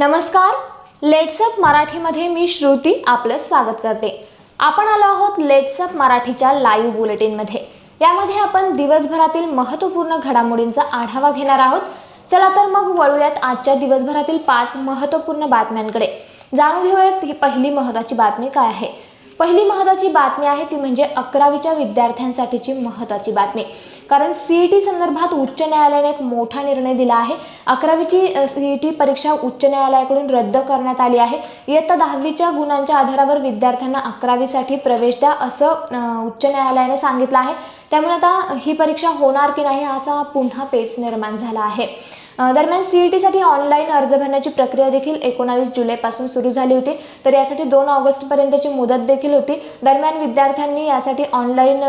नमस्कार. लेट्सअप मराठीमध्ये मी श्रुती आपलं स्वागत करते. आपण आलो आहोत लेट्सअप मराठीच्या लाईव्ह बुलेटिनमध्ये यामध्ये आपण दिवसभरातील महत्त्वपूर्ण घडामोडींचा आढावा घेणार आहोत. चला तर मग वळूयात आजच्या दिवसभरातील पाच महत्त्वपूर्ण बातम्यांकडे. जाणून घेऊयात ही पहिली महत्त्वाची बातमी काय आहे. पहिली महत्त्वाची बातमी आहे ती म्हणजे अकरावीच्या विद्यार्थ्यांसाठीची महत्त्वाची बातमी. कारण सी ई टी संदर्भात उच्च न्यायालयाने एक मोठा निर्णय दिला आहे. अकरावीची सी ई टी परीक्षा उच्च न्यायालयाकडून रद्द करण्यात आली आहे. इयत्ता दहावीच्या गुणांच्या आधारावर विद्यार्थ्यांना अकरावीसाठी प्रवेश द्या असं उच्च न्यायालयाने सांगितलं आहे. त्यामुळे आता ही परीक्षा होणार की नाही असा पुन्हा पेच निर्माण झाला आहे. दरम्यान सी ई टीसाठी ऑनलाईन अर्ज भरण्याची प्रक्रिया देखील एकोणावीस जुलैपासून सुरू झाली होती. तर यासाठी दोन ऑगस्टपर्यंतची मुदत देखील होती. दरम्यान विद्यार्थ्यांनी यासाठी ऑनलाईन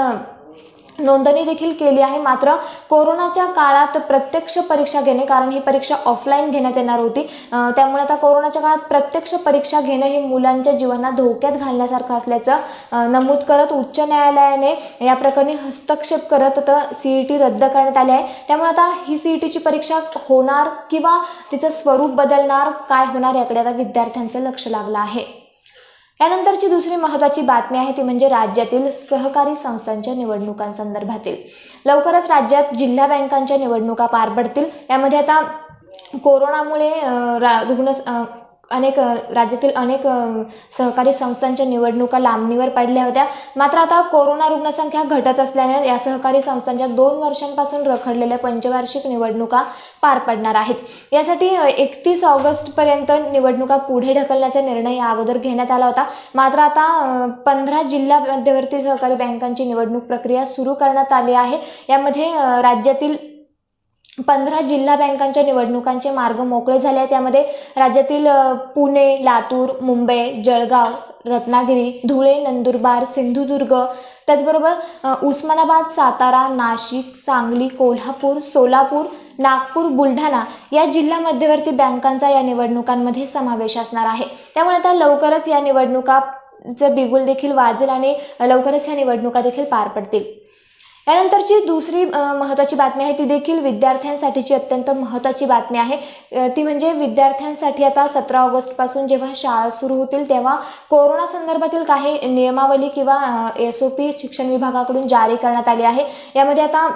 नोंदणी देखील केली आहे. मात्र कोरोनाच्या काळात प्रत्यक्ष परीक्षा घेणे कारण ही परीक्षा ऑफलाईन घेण्यात येणार होती. त्यामुळे आता कोरोनाच्या काळात प्रत्यक्ष परीक्षा घेणे हे मुलांच्या जीवनात धोक्यात घालण्यासारखं असल्याचं नमूद करत उच्च न्यायालयाने या प्रकरणी हस्तक्षेप करत तर सी ई टी रद्द करण्यात आली आहे. त्यामुळे आता ही सी ई टीची परीक्षा होणार किंवा तिचं स्वरूप बदलणार काय होणार याकडे आता विद्यार्थ्यांचं लक्ष लागलं आहे. यानंतरची दुसरी महत्त्वाची बातमी आहे ती म्हणजे राज्यातील सहकारी संस्थांच्या निवडणुकांसंदर्भातील. लवकरच राज्यात जिल्हा बँकांच्या निवडणुका पार पडतील. यामध्ये आता कोरोनामुळे रा रुग्ण अनेक राज्यातील अनेक सहकारी संस्थांच्या निवडणुका लांबणीवर पडल्या होत्या. मात्र आता कोरोना रुग्णसंख्या घटत असल्याने या सहकारी संस्थांच्या दोन वर्षांपासून रखडलेल्या पंचवार्षिक निवडणुका पार पडणार आहेत. यासाठी एकतीस ऑगस्टपर्यंत निवडणुका पुढे ढकलण्याचा निर्णय या अगोदर घेण्यात आला होता. मात्र आता पंधरा जिल्हा मध्यवर्ती सहकारी बँकांची निवडणूक प्रक्रिया सुरू करण्यात आली आहे. यामध्ये राज्यातील पंधरा जिल्हा बँकांच्या निवडणुकांचे मार्ग मोकळे झाले आहेत. त्यामध्ये राज्यातील पुणे लातूर मुंबई जळगाव रत्नागिरी धुळे नंदुरबार सिंधुदुर्ग त्याचबरोबर उस्मानाबाद सातारा नाशिक सांगली कोल्हापूर सोलापूर नागपूर बुलढाणा या जिल्हा मध्यवर्ती बँकांचा या निवडणुकांमध्ये समावेश असणार आहे. त्यामुळे आता लवकरच या निवडणुकाचं बिगुल देखील वाजेल आणि लवकरच ह्या निवडणुका देखील पार पडतील. यानंतरची दुसरी महत्त्वाची बातमी आहे ती देखील विद्यार्थ्यांसाठीची अत्यंत महत्त्वाची बातमी आहे. ती म्हणजे विद्यार्थ्यांसाठी आता सतरा ऑगस्टपासून जेव्हा शाळा सुरू होतील तेव्हा कोरोना संदर्भातील काही नियमावली किंवा एस ओ पी शिक्षण विभागाकडून जारी करण्यात आली आहे. यामध्ये आता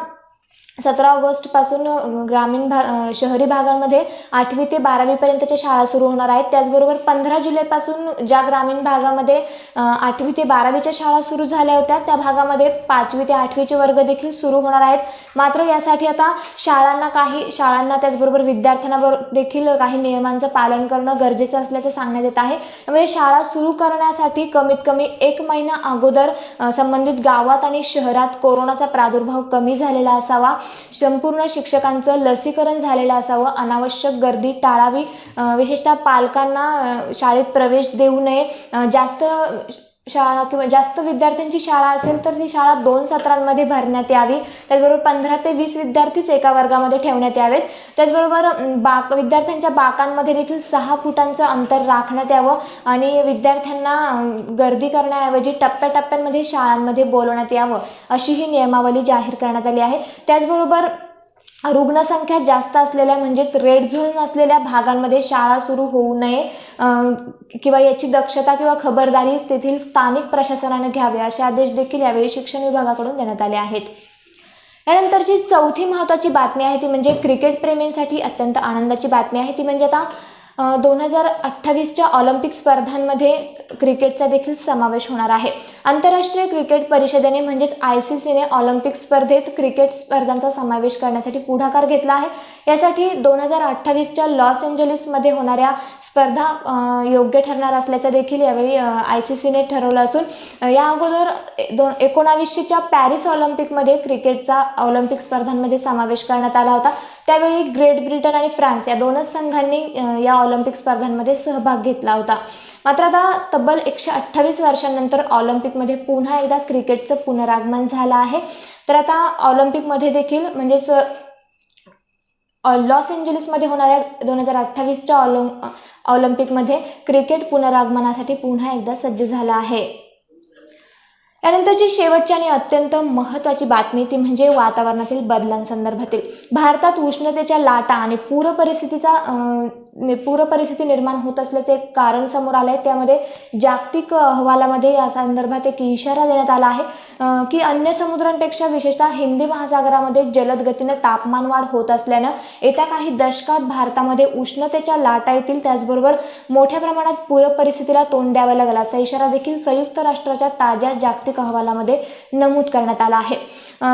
सतरा ऑगस्टपासून ग्रामीण भा शहरी भागांमध्ये आठवी ते बारावीपर्यंतच्या शाळा सुरू होणार आहेत. त्याचबरोबर पंधरा जुलैपासून ज्या ग्रामीण भागामध्ये आठवी ते बारावीच्या शाळा सुरू झाल्या होत्या त्या भागामध्ये पाचवी ते आठवीचे वर्ग देखील सुरू होणार आहेत. मात्र यासाठी आता शाळांना काही शाळांना त्याचबरोबर विद्यार्थ्यांना देखील काही नियमांचं पालन करणं गरजेचं असल्याचं सांगण्यात येत आहे. त्यामुळे शाळा सुरू करण्यासाठी कमीत कमी एक महिना अगोदर संबंधित गावात आणि शहरात कोरोनाचा प्रादुर्भाव कमी झालेला असावा. संपूर्ण शिक्षकांचं लसीकरण झालेलं असावं. अनावश्यक गर्दी टाळावी. विशेषतः पालकांना शाळेत प्रवेश देऊ नये. जास्त शाळा किंवा जास्त विद्यार्थ्यांची शाळा असेल तर ती शाळा दोन सत्रांमध्ये भरण्यात यावी. त्याचबरोबर पंधरा ते वीस विद्यार्थीच एका वर्गामध्ये ठेवण्यात यावेत. त्याचबरोबर बाक विद्यार्थ्यांच्या बाकांमध्ये देखील सहा फुटांचं अंतर राखण्यात यावं आणि विद्यार्थ्यांना गर्दी करण्याऐवजी टप्प्याटप्प्यांमध्ये शाळांमध्ये बोलवण्यात यावं अशी ही नियमावली जाहीर करण्यात आली आहे. त्याचबरोबर रुग्णसंख्या जास्त असलेल्या म्हणजेच रेड झोन असलेल्या भागांमध्ये शाळा सुरू होऊ नये किंवा याची दक्षता किंवा खबरदारी तेथील स्थानिक प्रशासनाने घ्यावे असे आदेश देखील यावेळी शिक्षण विभागाकडून देण्यात आले आहेत. यानंतरची चौथी महत्त्वाची बातमी आहे ती म्हणजे क्रिकेटप्रेमींसाठी अत्यंत आनंदाची बातमी आहे. ती म्हणजे आता दोन हजार अठ्ठावीसच्या ऑलिम्पिक स्पर्धांमध्ये क्रिकेटचा देखील समावेश होणार आहे. आंतरराष्ट्रीय क्रिकेट परिषदेने म्हणजेच आय सी सीने ऑलिम्पिक स्पर्धेत क्रिकेट स्पर्धांचा समावेश करण्यासाठी पुढाकार घेतला आहे. यासाठी दोन हजार अठ्ठावीसच्या लॉस एंजलिसमध्ये होणाऱ्या स्पर्धा योग्य ठरणार असल्याचं देखील यावेळी आय सी सीने ठरवलं असून या अगोदर दोन एकोणावीसशेच्या पॅरिस ऑलिम्पिकमध्ये क्रिकेटचा ऑलिम्पिक स्पर्धांमध्ये समावेश करण्यात आला होता. त्यावेळी ग्रेट ब्रिटन आणि फ्रान्स या दोनच संघांनी या ऑलिम्पिक स्पर्धांमध्ये सहभाग घेतला होता. मात्र आता तब्बल एकशे अठ्ठावीस वर्षांनंतर ऑलिम्पिकमध्ये पुन्हा एकदा क्रिकेटचं पुनरागमन झालं आहे. तर आता ऑलिम्पिकमध्ये देखील म्हणजेच लॉस एंजलिसमध्ये होणाऱ्या दोन हजार अठ्ठावीसच्या ऑलिम ऑलिम्पिकमध्ये क्रिकेट पुनरागमनासाठी पुन्हा एकदा सज्ज झाला आहे. यानंतरची शेवटची आणि अत्यंत महत्त्वाची बातमी ती म्हणजे वातावरणातील बदलांसंदर्भातील. भारतात उष्णतेच्या लाटा आणि पूर परिस्थितीचा पूर परिस्थिती निर्माण होत असल्याचे एक कारण समोर आलं आहे त्यामध्ये जागतिक अहवालामध्ये या संदर्भात एक इशारा देण्यात आला आहे की अन्य समुद्रांपेक्षा विशेषतः हिंदी महासागरामध्ये जलद गतीनं तापमानवाढ होत असल्यानं येत्या काही दशकात भारतामध्ये उष्णतेच्या लाटा येतील. त्याचबरोबर मोठ्या प्रमाणात पूर परिस्थितीला तोंड द्यावं लागेल असा इशारा देखील संयुक्त राष्ट्राच्या ताज्या जागतिक अहवालामध्ये नमूद करण्यात आला आहे.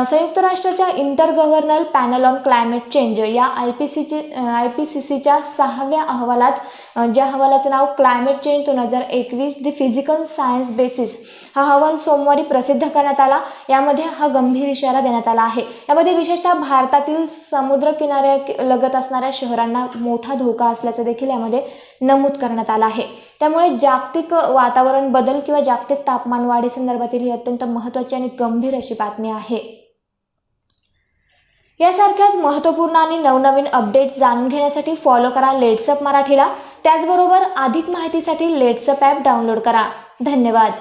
संयुक्त राष्ट्राच्या inter governmental panel on climate change या आय पी सीची आय पी सी सीच्या सहाव्या अहवालात ज्या अहवालाचं नाव क्लायमेट चेंज दोन हजार एकवीस द फिजिकल सायन्स बेसिस हा अहवाल सोमवारी प्रसिद्ध करण्यात आला. यामध्ये हा गंभीर इशारा देण्यात आला आहे. यामध्ये विशेषतः भारतातील समुद्र किनाऱ्या लगत असणाऱ्या शहरांना मोठा धोका असल्याचं देखील यामध्ये नमूद करण्यात आलं आहे. त्यामुळे जागतिक वातावरण बदल किंवा जागतिक तापमान वाढी संदर्भातील ही अत्यंत महत्त्वाची आणि गंभीर अशी बातमी आहे. यासारख्याच महत्त्वपूर्ण आणि नवनवीन अपडेट्स जाणून घेण्यासाठी फॉलो करा लेट्सअप मराठीला. त्याचबरोबर अधिक माहितीसाठी लेट्सअप ॲप डाउनलोड करा. धन्यवाद.